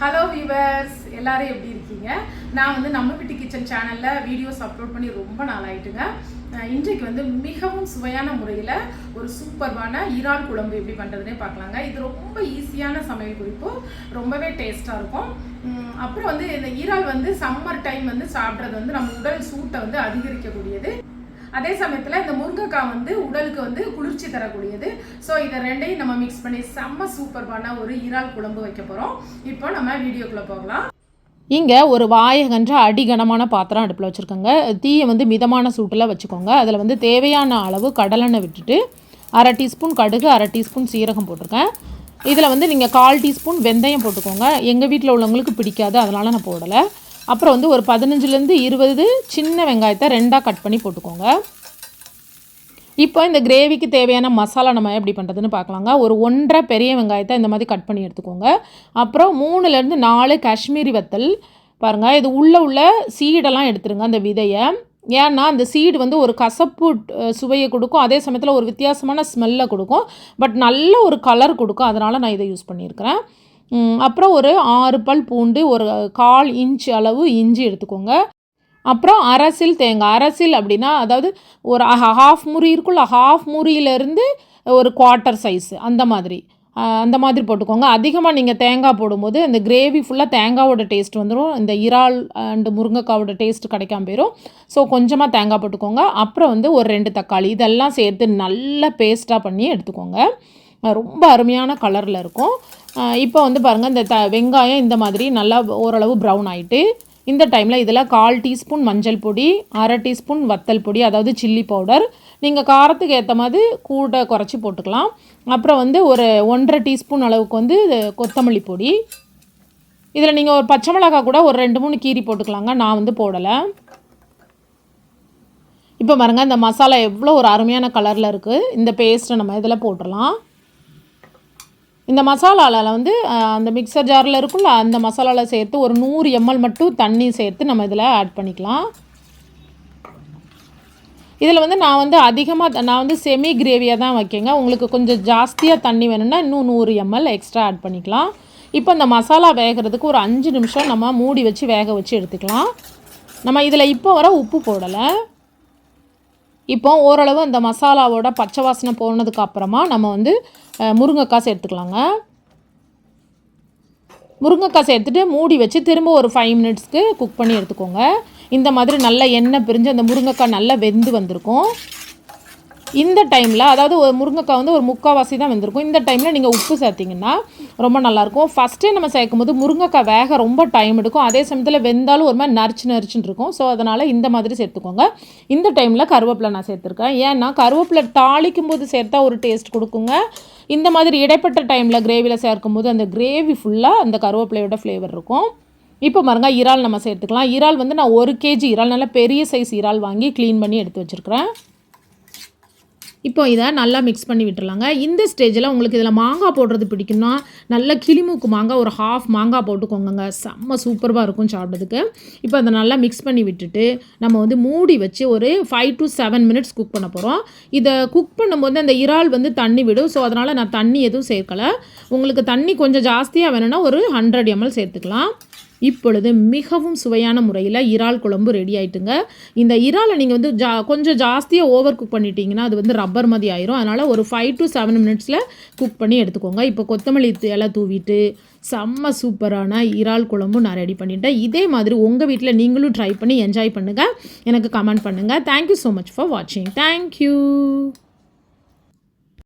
Hello viewers எல்லாரும் எப்படி இருக்கீங்க? நான் வந்து நம்ம வீட்டு கிச்சன் சேனலில் வீடியோஸ் அப்லோட் பண்ணி ரொம்ப நாள் ஆயிட்டுங்க. இன்றைக்கு வந்து மிகவும் சுவையான முறையில் ஒரு சூப்பர்வான ஈரான் குழம்பு எப்படி பண்ணுறதுனே பார்க்கலாங்க. இது ரொம்ப ஈஸியான சமையல் குறிப்பு ரொம்பவே டேஸ்ட்டாக இருக்கும். அப்புறம் வந்து இந்த ஈரால் வந்து சம்மர் டைம் வந்து சாப்பிட்றது வந்து நம்ம உடல் சூட்டை வந்து அதிகரிக்கக்கூடியது. அதே சமயத்தில் இந்த முருங்கைக்காய் வந்து உடலுக்கு வந்து குளிர்ச்சி தரக்கூடியது. ஸோ இதை ரெண்டையும் நம்ம மிக்ஸ் பண்ணி செம்ம சூப்பர்பான ஒரு இறால் குழம்பு வைக்க போகிறோம் இப்போ நம்ம வீடியோக்குள்ளே போகலாம். இங்கே ஒரு வாயகன்ற அடிகனமான பாத்திரம் அடுப்பில் வச்சுருக்கோங்க. தீயை வந்து மிதமான சூட்டில் வச்சுக்கோங்க. அதில் வந்து தேவையான அளவு கடலெண்ணெய் விட்டுட்டு அரை டீஸ்பூன் கடுகு அரை டீஸ்பூன் சீரகம் போட்டிருக்கேன். இதில் வந்து நீங்கள் கால் டீஸ்பூன் வெந்தயம் போட்டுக்கோங்க. எங்கள் வீட்டில் உள்ளவங்களுக்கு பிடிக்காது. அதனால் நான் போடலை. அப்புறம் வந்து ஒரு பதினஞ்சுலேருந்து இருபது சின்ன வெங்காயத்தை ரெண்டாக கட் பண்ணி போட்டுக்கோங்க. இப்போ இந்த கிரேவிக்கு தேவையான மசாலா நம்ம எப்படி பண்ணுறதுன்னு பார்க்கலாங்க. ஒரு ஒன்றரை பெரிய வெங்காயத்தை இந்த மாதிரி கட் பண்ணி எடுத்துக்கோங்க. அப்புறம் மூணுலேருந்து நாலு காஷ்மீரி வத்தல். பாருங்கள் இது உள்ளே உள்ள சீடெல்லாம் எடுத்துருங்க அந்த விதையை. ஏன்னா அந்த சீடு வந்து ஒரு கசப்பு சுவையை கொடுக்கும். அதே சமயத்தில் ஒரு வித்தியாசமான ஸ்மெல்லை கொடுக்கும். பட் நல்ல ஒரு கலர் கொடுக்கும். அதனால் நான் இதை யூஸ் பண்ணியிருக்கிறேன். அப்புறம் ஒரு ஆறு பல் பூண்டு ஒரு கால் இன்ச் அளவு இஞ்சி எடுத்துக்கோங்க. அப்புறம் அரசில் தேங்காய். அரசில் அப்படின்னா அதாவது ஒரு ஹாஃப் முறி இருக்குல்ல ஹாஃப் முறியிலேருந்து ஒரு குவார்ட்டர் சைஸ் அந்த மாதிரி. அந்த மாதிரி போட்டுக்கோங்க. அதிகமாக நீங்கள் தேங்காய் போடும்போது அந்த கிரேவி ஃபுல்லாக தேங்காவோட டேஸ்ட் வந்துடும் இந்த இறால் அண்டு முருங்கைக்காவோட டேஸ்ட் கிடைக்காம போயிடும் ஸோ கொஞ்சமாக தேங்காய் போட்டுக்கோங்க. அப்புறம் வந்து ஒரு ரெண்டு தக்காளி. இதெல்லாம் சேர்த்து நல்லா பேஸ்ட்டாக பண்ணி எடுத்துக்கோங்க. ரொம்ப அருமையான கலரில் இருக்கும். இப்போ வந்து பாருங்கள் இந்த த வெங்காயம் இந்த மாதிரி நல்லா ஓரளவு ப்ரௌன் ஆகிட்டு இந்த டைமில் இதில் கால் டீஸ்பூன் மஞ்சள் பொடி அரை டீஸ்பூன் வத்தல் பொடி அதாவது சில்லி பவுடர் நீங்கள் காரத்துக்கு ஏற்ற மாதிரி கூட குறைச்சி போட்டுக்கலாம். அப்புறம் வந்து ஒரு ஒன்றரை டீஸ்பூன் அளவுக்கு வந்து கொத்தமல்லி பொடி. இதில் நீங்கள் ஒரு பச்சை மிளகாய் கூட ஒரு ரெண்டு மூணு கீரி போட்டுக்கலாங்க. நான் வந்து போடலை. இப்போ பாருங்கள் இந்த மசாலா எவ்வளோ ஒரு அருமையான கலரில் இருக்குது இந்த பேஸ்ட்டை நம்ம இதில் போட்டுடலாம். இந்த மசாலாவில் வந்து அந்த மிக்சர் ஜாரில் இருக்கும்ல அந்த மசாலாவில் சேர்த்து ஒரு நூறு எம்எல் மட்டும் தண்ணி சேர்த்து நம்ம இதில் ஆட் பண்ணிக்கலாம். இதில் வந்து நான் வந்து அதிகமாக நான் வந்து செமி கிரேவியாக தான் வைக்கேங்க. உங்களுக்கு கொஞ்சம் ஜாஸ்தியாக தண்ணி வேணும்னா இன்னும் நூறு எம்எல் எக்ஸ்ட்ரா ஆட் பண்ணிக்கலாம். இப்போ இந்த மசாலா வேகிறதுக்கு ஒரு அஞ்சு நிமிஷம் நம்ம மூடி வச்சு வேக வச்சு எடுத்துக்கலாம். நம்ம இதில் இப்போ வர உப்பு போடலை. இப்போ ஓரளவு அந்த மசாலாவோட பச்சை வாசனை போனதுக்கு அப்புறமா நம்ம வந்து முருங்கைக்காய் சேர்த்துக்கலாங்க. முருங்கைக்காய் சேர்த்துட்டு மூடி வச்சு திரும்ப ஒரு ஃபைவ் மினிட்ஸ்க்கு குக் பண்ணி எடுத்துக்கோங்க. இந்த மாதிரி நல்ல எண்ணெய் பிரிஞ்சு அந்த முருங்கைக்காய் நல்லா வெந்து வந்திருக்கும். இந்த டைமில் அதாவது ஒரு முருங்கைக்காய் வந்து ஒரு முக்கால்வாசி தான் வெந்திருக்கும். இந்த டைமில் நீங்கள் உப்பு சேர்த்திங்கன்னா ரொம்ப நல்லாயிருக்கும். ஃபஸ்ட்டே நம்ம சேர்க்கும் போது முருங்கைக்காய் வேக ரொம்ப டைம் எடுக்கும். அதே சமயத்தில் வெந்தாலும் ஒரு மாதிரி நரிச்சு நரிச்சுன்னு இருக்கும். ஸோ அதனால் இந்த மாதிரி சேர்த்துக்கோங்க. இந்த டைமில் கருவேப்பிலை நான் சேர்த்துருக்கேன். ஏன்னா கருவேப்பிலை தாளிக்கும் போது சேர்த்தா ஒரு டேஸ்ட் கொடுக்குங்க. இந்த மாதிரி இடைப்பட்ட டைமில் கிரேவியில் சேர்க்கும் போது அந்த கிரேவி ஃபுல்லாக அந்த கருவேப்பிலையோட ஃப்ளேவர் இருக்கும். இப்போ பாருங்க இறால் நம்ம சேர்த்துக்கலாம். இறால் வந்து நான் ஒரு கேஜி இறால் நல்லா பெரிய சைஸ் இறால் வாங்கி க்ளீன் பண்ணி எடுத்து வச்சுருக்கிறேன். இப்போ இதை நல்லா மிக்ஸ் பண்ணி விட்டுருலாங்க. இந்த ஸ்டேஜில் உங்களுக்கு இதில் மாங்காய் போடுறது பிடிக்கும்னா நல்ல கிளிமூக்கு மாங்காய் ஒரு ஹாஃப் மாங்காய் போட்டுக்கோங்கங்க. செம்ம சூப்பராக இருக்கும் சாப்பிட்றதுக்கு. இப்போ அதை நல்லா மிக்ஸ் பண்ணி விட்டுட்டு நம்ம வந்து மூடி வச்சு ஒரு five to seven minutes cook பண்ண போகிறோம் இதை குக் பண்ணும்போது அந்த இறால் வந்து தண்ணி விடும். ஸோ அதனால் நான் தண்ணி எதுவும் சேர்க்கலை. உங்களுக்கு தண்ணி கொஞ்சம் ஜாஸ்தியாக வேணும்னா ஒரு ஹண்ட்ரட் எம்எல் சேர்த்துக்கலாம். இப்பொழுது மிகவும் சுவையான முறையில் இறால் குழம்பு ரெடி ஆயிட்டுங்க. இந்த இறாலை நீங்கள் வந்து ஜா கொஞ்சம் ஜாஸ்தியாக ஓவர் குக் பண்ணிட்டீங்கன்னா அது வந்து ரப்பர் மாதிரி ஆயிரும். அதனால் ஒரு ஃபைவ் டு செவன் மினிட்ஸில் குக் பண்ணி எடுத்துக்கோங்க. இப்போ கொத்தமல்லி இலை தூவிட்டு செம்ம சூப்பரான இறால் குழம்பும் நான் ரெடி பண்ணிட்டேன். இதே மாதிரி உங்கள் வீட்டில் நீங்களும் ட்ரை பண்ணி என்ஜாய் பண்ணுங்கள் எனக்கு கமெண்ட் பண்ணுங்கள் thank you so much for வாட்சிங் தேங்க்யூ